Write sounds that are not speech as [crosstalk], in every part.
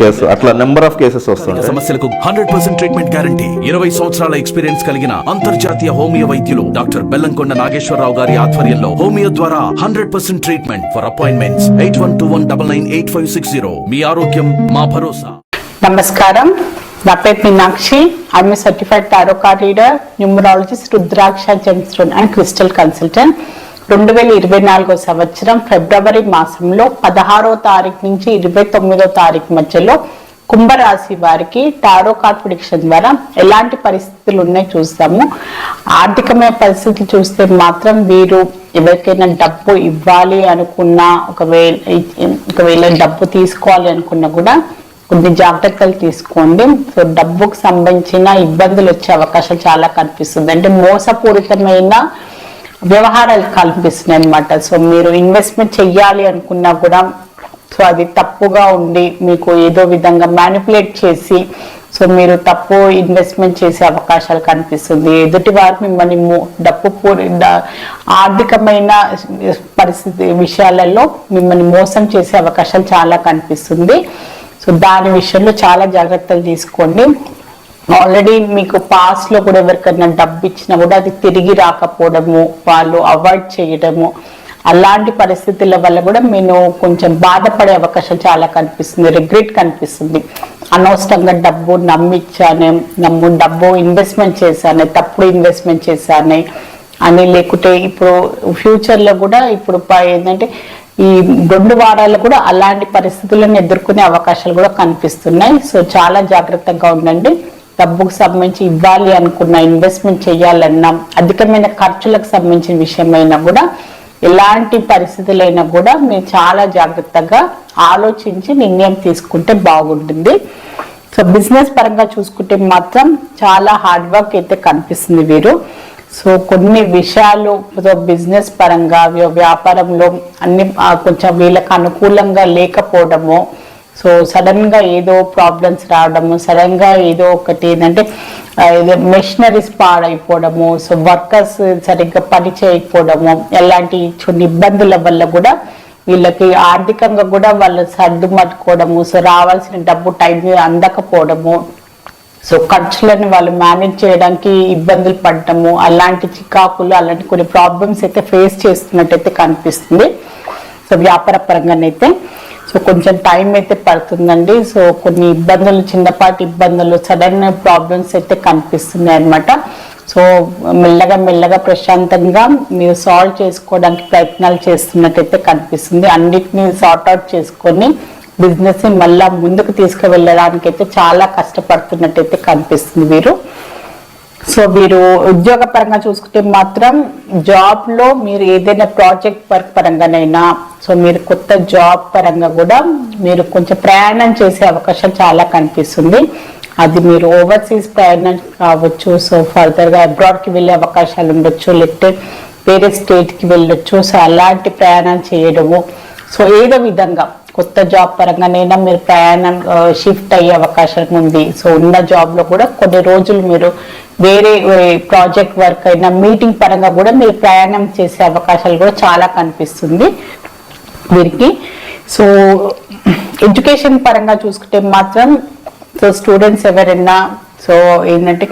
Case అట్లా number of cases వస్తుంటాయి సమస్యలకు హండ్రెడ్ పర్సెంట్ ట్రీట్మెంట్ గ్యారంటీ ఇరవై సంవత్సరాల ఎక్స్పీరియన్స్ కలిగిన అంతర్జాతీయ హోమియో వైద్యులు డాక్టర్ బెల్లంకొండ నాగేశ్వరరావు గారి ఆధ్వర్యంలో హోమియో ద్వారా hundred percent treatment for appointments eight one two one double nine eight five six zero మీ ఆరోగ్యం మా భరోసా. నమస్కారం. నా పేరు Meenakshi. I am certified tarot card reader numerologist rudraksha gemstone and crystal consultant రెండు వేల ఇరవై నాలుగో సంవత్సరం ఫిబ్రవరి మాసంలో పదహారో తారీఖు నుంచి ఇరవై తొమ్మిదో తారీఖు మధ్యలో కుంభరాశి వారికి టారో కార్డ్ ప్రిడిక్షన్ ద్వారా ఎలాంటి పరిస్థితులు ఉన్నాయి చూస్తాము. ఆర్థికమైన పరిస్థితులు చూస్తే మాత్రం వీరు ఎవరికైనా డబ్బు ఇవ్వాలి అనుకున్నా ఒకవేళ ఒకవేళ డబ్బు తీసుకోవాలి అనుకున్నా కూడా కొన్ని జాగ్రత్తలు తీసుకోండి. సో డబ్బుకు సంబంధించిన ఇబ్బందులు వచ్చే అవకాశం చాలా కనిపిస్తుంది. అంటే మోసపూరితమైన వ్యవహారాలు కల్పిస్తున్నాయి అనమాట సో మీరు ఇన్వెస్ట్మెంట్ చెయ్యాలి అనుకున్నా కూడా సో అది తప్పుగా ఉండి మీకు ఏదో విధంగా మ్యానిపులేట్ చేసి సో మీరు తప్పు ఇన్వెస్ట్మెంట్ చేసే అవకాశాలు కనిపిస్తుంది. ఎదుటి వారు మిమ్మల్ని డప్పు పూరి ఆర్థికమైన పరిస్థితి విషయాలలో మిమ్మల్ని మోసం చేసే అవకాశాలు చాలా కనిపిస్తుంది. సో దాని విషయంలో చాలా జాగ్రత్తలు తీసుకోండి. ఆల్రెడీ మీకు పాస్ట్లో కూడా ఎవరికైనా డబ్బు ఇచ్చినా కూడా అది తిరిగి రాకపోవడము వాళ్ళు అవాయిడ్ చేయడము అలాంటి పరిస్థితుల వల్ల కూడా నేను కొంచెం బాధపడే అవకాశం చాలా కనిపిస్తుంది రిగ్రెట్ కనిపిస్తుంది. అనవసరంగా డబ్బు నమ్మిచ్చానే నమ్ము డబ్బు ఇన్వెస్ట్మెంట్ చేశాను తప్పుడు ఇన్వెస్ట్మెంట్ చేశాను అని లేకుంటే ఇప్పుడు ఫ్యూచర్లో కూడా ఇప్పుడు ప- ఏంటంటే ఈ రెండు వారాలు కూడా అలాంటి పరిస్థితులను ఎదుర్కొనే అవకాశాలు కూడా కనిపిస్తున్నాయి. సో చాలా జాగ్రత్తగా ఉండండి. డబ్బుకు సంబంధించి ఇవ్వాలి అనుకున్న ఇన్వెస్ట్మెంట్ చేయాలన్నా అధికమైన ఖర్చులకు సంబంధించిన విషయమైనా కూడా ఎలాంటి పరిస్థితులైనా కూడా మీరు చాలా జాగ్రత్తగా ఆలోచించి నిర్ణయం తీసుకుంటే బాగుంటుంది. సో బిజినెస్ పరంగా చూసుకుంటే మాత్రం చాలా హార్డ్ వర్క్ అయితే కనిపిస్తుంది వీరు. సో కొన్ని విషయాలు బిజినెస్ పరంగా వ్యాపారంలో అన్ని కొంచెం వీళ్ళకి అనుకూలంగా లేకపోవడము సో సడన్గా ఏదో ప్రాబ్లమ్స్ రావడము సడన్గా ఏదో ఒకటి ఏంటంటే ఏదో మెషినరీస్ పాడైపోవడము సో వర్కర్స్ సరిగ్గా పని చేయకపోవడము ఎలాంటి కొన్ని ఇబ్బందుల వల్ల కూడా వీళ్ళకి ఆర్థికంగా కూడా వాళ్ళు సర్దుమట్టుకోవడము సో రావాల్సిన డబ్బు టైం అందకపోవడము సో ఖర్చులను వాళ్ళు మేనేజ్ చేయడానికి ఇబ్బందులు పడటము అలాంటి చికాకులు అలాంటి కొన్ని ప్రాబ్లమ్స్ అయితే ఫేస్ చేస్తున్నట్టయితే కనిపిస్తుంది. సో వ్యాపార పరంగానైతే సో కొంచెం టైం అయితే పడుతుందండి. సో కొన్ని ఇబ్బందులు చిన్నపాటి ఇబ్బందులు సడన్ ప్రాబ్లమ్స్ అయితే కనిపిస్తున్నాయి అన్నమాట. సో మెల్లగా మెల్లగా ప్రశాంతంగా మీరు సాల్వ్ చేసుకోవడానికి ప్రయత్నాలు చేస్తున్నట్టయితే కనిపిస్తుంది. అన్నిటినీ సార్ట్ అవుట్ చేసుకొని బిజినెస్ని మళ్ళీ ముందుకు తీసుకువెళ్ళడానికి అయితే చాలా కష్టపడుతున్నట్టయితే కనిపిస్తుంది మీరు. సో మీరు ఉద్యోగ పరంగా చూసుకుంటే మాత్రం జాబ్లో మీరు ఏదైనా ప్రాజెక్ట్ వర్క్ పరంగానైనా సో మీరు కొత్త జాబ్ పరంగా కూడా మీరు కొంచెం ప్రయాణం చేసే అవకాశం చాలా కనిపిస్తుంది. అది మీరు ఓవర్సీస్ ప్రయాణం కావచ్చు సో ఫర్దర్గా అబ్రాడ్కి వెళ్ళే అవకాశాలు ఉండొచ్చు లేకపోతే వేరే స్టేట్కి వెళ్ళొచ్చు. సో అలాంటి ప్రయాణం చేయడము సో ఏదో విధంగా కొత్త జాబ్ పరంగానైనా మీరు ప్రయాణం షిఫ్ట్ అయ్యే అవకాశం ఉంది. సో ఉన్న జాబ్లో కూడా కొన్ని రోజులు మీరు వేరే ప్రాజెక్ట్ వర్క్ అయినా మీటింగ్ పరంగా కూడా మీరు ప్రయాణం చేసే అవకాశాలు కూడా చాలా కనిపిస్తుంది వీరికి. సో ఎడ్యుకేషన్ పరంగా చూసుకుంటే మాత్రం సో స్టూడెంట్స్ ఎవరైనా సో ఏంటంటే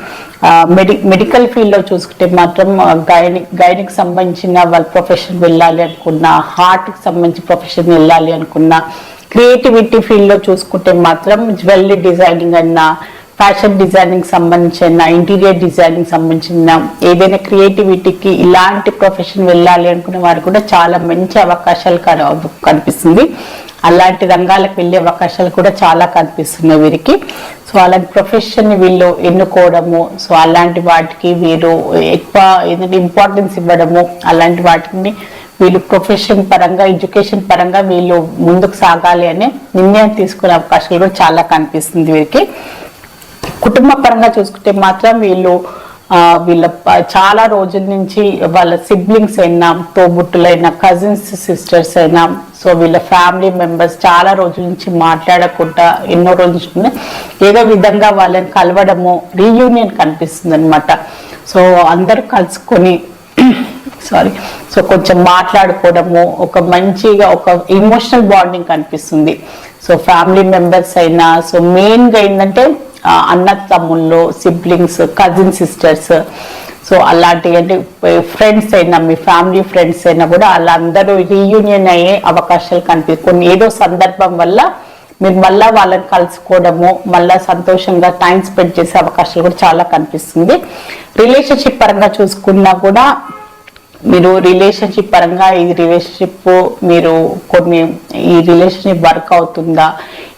మెడి మెడికల్ ఫీల్డ్లో చూసుకుంటే మాత్రం గైనిక్ గైనిక్ సంబంధించిన వాళ్ళ ప్రొఫెషన్ వెళ్ళాలి అనుకున్నా హార్ట్కి సంబంధించి ప్రొఫెషన్ వెళ్ళాలి అనుకున్నా క్రియేటివిటీ ఫీల్డ్లో చూసుకుంటే మాత్రం జ్యువెలరీ డిజైనింగ్ అన్నా ఫ్యాషన్ డిజైనింగ్ సంబంధించిన ఇంటీరియర్ డిజైనింగ్ సంబంధించిన ఏదైనా క్రియేటివిటీకి ఇలాంటి ప్రొఫెషన్ వెళ్ళాలి అనుకునే వారు కూడా చాలా మంచి అవకాశాలు కన- కనిపిస్తుంది. అలాంటి రంగాలకు వెళ్ళే అవకాశాలు కూడా చాలా కనిపిస్తున్నాయి వీరికి. సో అలాంటి ప్రొఫెషన్ వీళ్ళు ఎన్నుకోవడము సో అలాంటి వాటికి వీరు ఎక్కువ ఏంటంటే ఇంపార్టెన్స్ ఇవ్వడము అలాంటి వాటిని వీళ్ళు ప్రొఫెషన్ పరంగా ఎడ్యుకేషన్ పరంగా వీళ్ళు ముందుకు సాగాలి అనే నిర్ణయం తీసుకునే అవకాశాలు కూడా చాలా కనిపిస్తుంది వీరికి. కుటుంబ పరంగా చూసుకుంటే మాత్రం వీళ్ళు వీళ్ళ చాలా రోజుల నుంచి వాళ్ళ సిబ్లింగ్స్ అయినా తోబుట్టులైనా కజిన్స్ సిస్టర్స్ అయినా సో వీళ్ళ ఫ్యామిలీ మెంబర్స్ చాలా రోజుల నుంచి మాట్లాడకుండా ఎన్నో రోజుల ఏదో విధంగా వాళ్ళని కలవడము రీయూనియన్ కనిపిస్తుంది అనమాట సో అందరూ కలుసుకొని [clears throat] సారీ సో కొంచెం మాట్లాడుకోవడము ఒక మంచిగా ఒక ఇమోషనల్ బాండింగ్ కనిపిస్తుంది. సో ఫ్యామిలీ మెంబర్స్ అయినా సో మెయిన్గా ఏంటంటే అన్న తమ్ముళ్ళు సిబ్లింగ్స్ కజిన్ సిస్టర్స్ సో అలాంటి అంటే ఫ్రెండ్స్ అయినా మీ ఫ్యామిలీ ఫ్రెండ్స్ అయినా కూడా వాళ్ళందరూ రీయూనియన్ అయ్యే అవకాశాలు కనిపి కొన్ని ఏదో సందర్భం వల్ల మీరు మళ్ళీ వాళ్ళని కలుసుకోవడము మళ్ళీ సంతోషంగా టైం స్పెండ్ చేసే అవకాశాలు కూడా చాలా కనిపిస్తుంది. రిలేషన్షిప్ పరంగా చూసుకున్నా కూడా మీరు రిలేషన్షిప్ పరంగా ఈ రిలేషన్షిప్ మీరు కొన్ని ఈ రిలేషన్షిప్ వర్క్ అవుతుందా?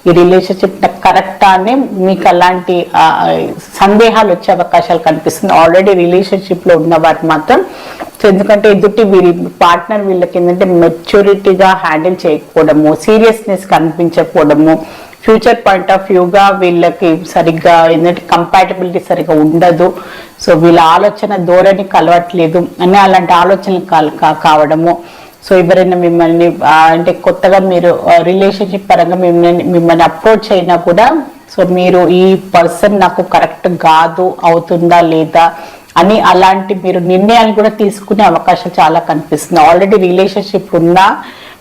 ఈ రిలేషన్షిప్ కరెక్టా అని మీకు అలాంటి సందేహాలు వచ్చే అవకాశాలు కనిపిస్తుంది. ఆల్రెడీ రిలేషన్షిప్లో ఉన్న వారు మాత్రం సో ఎందుకంటే ఎదుటి వీరి పార్ట్నర్ వీళ్ళకి ఏంటంటే మెచ్యూరిటీగా హ్యాండిల్ చేయకపోవడము సీరియస్నెస్ కనిపించకపోవడము ఫ్యూచర్ పాయింట్ ఆఫ్ వ్యూగా వీళ్ళకి సరిగ్గా ఏంటంటే కంపాటబిలిటీ సరిగ్గా ఉండదు. సో వీళ్ళ ఆలోచన ధోరణి కలవట్లేదు అని అలాంటి ఆలోచనలు కాల్- కావడము. సో ఎవరైనా మిమ్మల్ని అంటే కొత్తగా మీరు రిలేషన్షిప్ పరంగా మిమ్మల్ని మిమ్మల్ని అప్రోచ్ అయినా కూడా సో మీరు ఈ పర్సన్ నాకు కరెక్ట్ కాదు అవుతుందా లేదా అని అలాంటి మీరు నిర్ణయాలు కూడా తీసుకునే అవకాశం చాలా కనిపిస్తుంది. ఆల్రెడీ రిలేషన్షిప్ ఉన్నా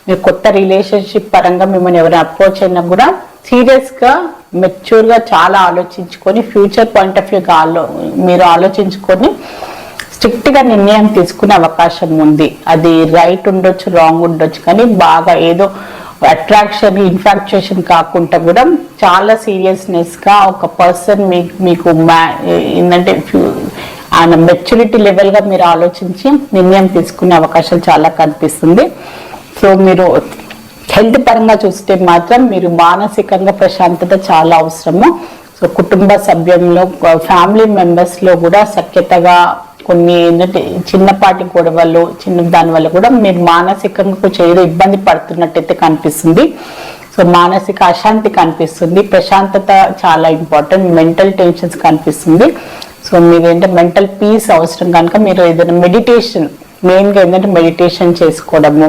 మీరు కొత్త రిలేషన్షిప్ పరంగా మిమ్మల్ని ఎవరైనా అప్రోచ్ అయినా కూడా సీరియస్గా మెచ్యూర్గా చాలా ఆలోచించుకొని ఫ్యూచర్ పాయింట్ ఆఫ్ వ్యూగా ఆలో మీరు ఆలోచించుకొని స్ట్రిక్ట్గా నిర్ణయం తీసుకునే అవకాశం ఉంది. అది రైట్ ఉండొచ్చు రాంగ్ ఉండొచ్చు కానీ బాగా ఏదో అట్రాక్షన్ ఇన్ఫాక్చుయేషన్ కాకుండా కూడా చాలా సీరియస్నెస్గా ఒక పర్సన్ మీకు మీకు మ్యా ఏంటంటే ఫ్యూ- ఆయన మెచ్యూరిటీ లెవెల్గా మీరు ఆలోచించి నిర్ణయం తీసుకునే అవకాశం చాలా కనిపిస్తుంది. సో మీరు హెల్త్ పరంగా చూస్తే మాత్రం మీరు మానసికంగా ప్రశాంతత చాలా అవసరము. సో కుటుంబ సభ్యంలో ఫ్యామిలీ మెంబర్స్లో కూడా సఖ్యతగా కొన్ని ఏంటంటే చిన్నపాటి గొడవలు చిన్న దాని వల్ల కూడా మీరు మానసికంగా కొంచెం ఏదో ఇబ్బంది పడుతున్నట్టయితే కనిపిస్తుంది. సో మానసిక అశాంతి కనిపిస్తుంది. ప్రశాంతత చాలా ఇంపార్టెంట్. మెంటల్ టెన్షన్స్ కనిపిస్తుంది. సో మీరు ఏంటంటే మెంటల్ పీస్ అవసరం కనుక మీరు ఏదైనా మెడిటేషన్ మెయిన్గా ఏంటంటే మెడిటేషన్ చేసుకోవడము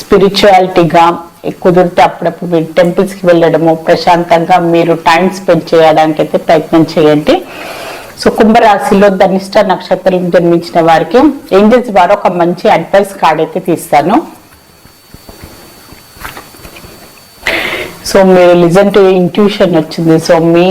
స్పిరిచువాలిటీగా కుదిరితే అప్పుడప్పుడు మీరు టెంపుల్స్కి వెళ్ళడము ప్రశాంతంగా మీరు టైం స్పెండ్ చేయడానికి అయితే ప్రయత్నం చేయండి. సో కుంభరాశిలో ధనిష్ట నక్షత్రం జన్మించిన వారికి ఏంజల్స్ వారు ఒక మంచి అడ్వైస్ కార్డ్ అయితే తీస్తాను. సో మీరు లిజన్ టు ఇంట్యూషన్ వచ్చింది. సో మీ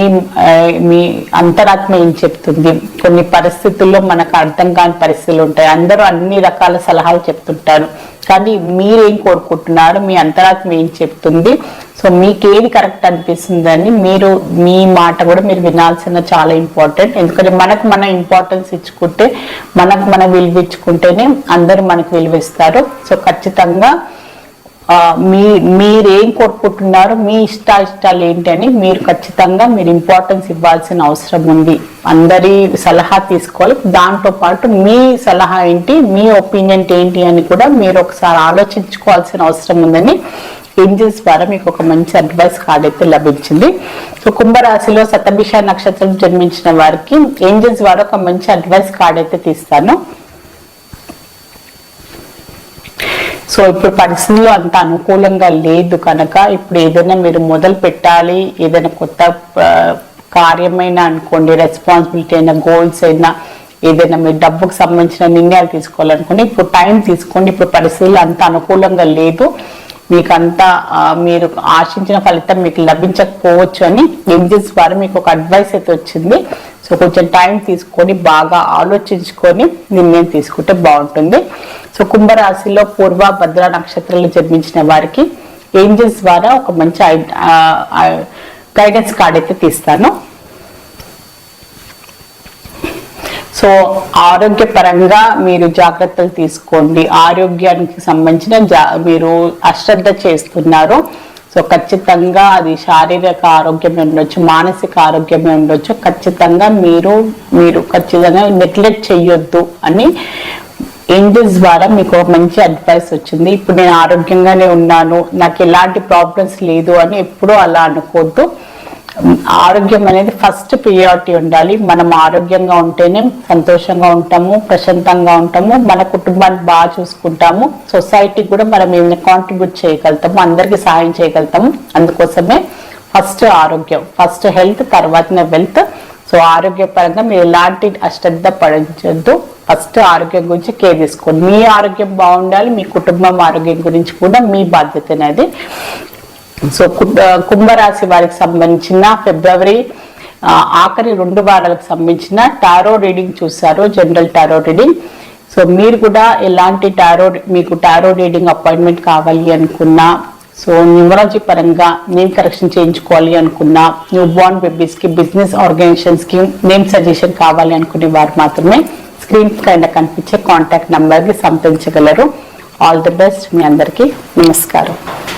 మీ అంతరాత్మ ఏం చెప్తుంది? కొన్ని పరిస్థితుల్లో మనకు అర్థం కాని పరిస్థితులు ఉంటాయి. అందరూ అన్ని రకాల సలహాలు చెప్తుంటారు. కానీ మీరేం కోరుకుంటున్నారు? మీ అంతరాత్మ ఏం చెప్తుంది? సో మీకు ఏది కరెక్ట్ అనిపిస్తుంది అని మీరు మీ మాట కూడా మీరు వినాల్సిన చాలా ఇంపార్టెంట్. ఎందుకంటే మనకు మన ఇంపార్టెన్స్ ఇచ్చుకుంటే మనకు మనం విలువ ఇచ్చుకుంటేనే అందరూ మనకు విలువ ఇస్తారు సో ఖచ్చితంగా మీ మీరేం కోరుకుంటున్నారు మీ ఇష్ట ఇష్టాలు ఏంటి అని మీరు ఖచ్చితంగా మీరు ఇంపార్టెన్స్ ఇవ్వాల్సిన అవసరం ఉంది. అందరి సలహా తీసుకోవాలి. దాంతో పాటు మీ సలహా ఏంటి మీ ఒపీనియన్ ఏంటి అని కూడా మీరు ఒకసారి ఆలోచించుకోవాల్సిన అవసరం ఉందని ఏంజిల్స్ ద్వారా మీకు ఒక మంచి అడ్వైస్ కార్డ్ అయితే లభించింది. సో కుంభరాశిలో సతభిష నక్షత్రం జన్మించిన వారికి ఏంజిల్స్ ద్వారా ఒక మంచి అడ్వైస్ కార్డ్ అయితే తీస్తాను. సో ఇప్పుడు పరిస్థితులు అంత అనుకూలంగా లేదు కనుక ఇప్పుడు ఏదైనా మీరు మొదలు పెట్టాలి ఏదైనా కొత్త కార్యమైన కార్యమైనా అనుకోండి రెస్పాన్సిబిలిటీ అయినా గోల్స్ అయినా ఏదైనా మీరు డబ్బుకు సంబంధించిన నిర్ణయాలు తీసుకోవాలనుకోండి ఇప్పుడు టైం తీసుకోండి ఇప్పుడు పరిస్థితులు అంత అనుకూలంగా లేదు. మీకు అంతా మీరు ఆశించిన ఫలితం మీకు లభించకపోవచ్చు అని ఎంజిన్స్ ద్వారా మీకు ఒక అడ్వైస్ అయితే వచ్చింది. సో కొంచెం టైం తీసుకొని బాగా ఆలోచించుకొని నిర్ణయం తీసుకుంటే బాగుంటుంది. సో కుంభరాశిలో పూర్వ భద్ర నక్షత్రాలు జన్మించిన వారికి ఏంజల్స్ ద్వారా ఒక మంచి గైడెన్స్ కార్డ్ అయితే తీస్తాను. సో ఆరోగ్యపరంగా మీరు జాగ్రత్తలు తీసుకోండి. ఆరోగ్యానికి సంబంధించిన జా- మీరు అశ్రద్ధ చేస్తున్నారు. సో ఖచ్చితంగా అది శారీరక ఆరోగ్యమే ఉండొచ్చు మానసిక ఆరోగ్యమే ఉండొచ్చు. ఖచ్చితంగా మీరు మీరు ఖచ్చితంగా నెగ్లెక్ట్ చేయొద్దు అని ఏంజల్స్ ద్వారా మీకు ఒక మంచి అడ్వైస్ వచ్చింది. ఇప్పుడు నేను ఆరోగ్యంగానే ఉన్నాను నాకు ఎలాంటి ప్రాబ్లమ్స్ లేదు అని ఎప్పుడూ అలా అనుకోవద్దు ఆరోగ్యం అనేది ఫస్ట్ ప్రియారిటీ ఉండాలి. మనం ఆరోగ్యంగా ఉంటేనే సంతోషంగా ఉంటాము ప్రశాంతంగా ఉంటాము మన కుటుంబాన్ని బాగా చూసుకుంటాము సొసైటీకి కూడా మనం ఏమైనా కాంట్రిబ్యూట్ చేయగలుగుతాము అందరికీ సహాయం చేయగలుగుతాము. అందుకోసమే ఫస్ట్ ఆరోగ్యం ఫస్ట్ హెల్త్ తర్వాతనే వెల్త్ సో ఆరోగ్యపరంగా మీరు ఎలాంటి అశ్రద్ధ పడించొద్దు ఫస్ట్ ఆరోగ్యం గురించి కేర్ తీసుకోండి. మీ ఆరోగ్యం బాగుండాలి మీ కుటుంబం ఆరోగ్యం గురించి కూడా మీ బాధ్యత అనేది. సో కుంభరాశి వారికి సంబంధించిన ఫిబ్రవరి ఆఖరి రెండు వారాలకు సంబంధించిన టారో రీడింగ్ చూసారు జనరల్ టారో రీడింగ్. సో మీరు కూడా ఎలాంటి టారో మీకు టారో రీడింగ్ అపాయింట్మెంట్ కావాలి అనుకున్నా సో న్యూమరాలజీ పరంగా నేమ్ కరెక్షన్ చేయించుకోవాలి అనుకున్నా న్యూ బోర్న్ బేబీస్కి బిజినెస్ ఆర్గనైజేషన్స్కి నేమ్ సజెషన్ కావాలి అనుకునే వారు మాత్రమే స్క్రీన్ పైన కనిపించే కాంటాక్ట్ నెంబర్కి సంప్రదించగలరు. ఆల్ ది బెస్ట్ మీ అందరికీ. నమస్కారం.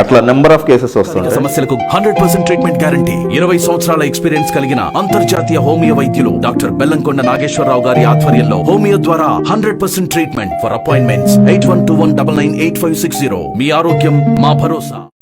అట్లా నెంబర్ ఆఫ్ కేసెస్ సమస్యలకు హండ్రెడ్ పర్సెంట్ ట్రీట్మెంట్ గ్యారంటీ ఇరవై సంవత్సరాల ఎక్స్పీరియన్స్ కలిగిన అంతర్జాతీయ హోమియో వైద్యులు డాక్టర్ బెల్లంకొండ నాగేశ్వరరావు గారి ఆధ్వర్యంలో హోమియో ద్వారా hundred percent treatment for appointments eight one two one double nine eight five six zero మీ ఆరోగ్యం మా భరోసా.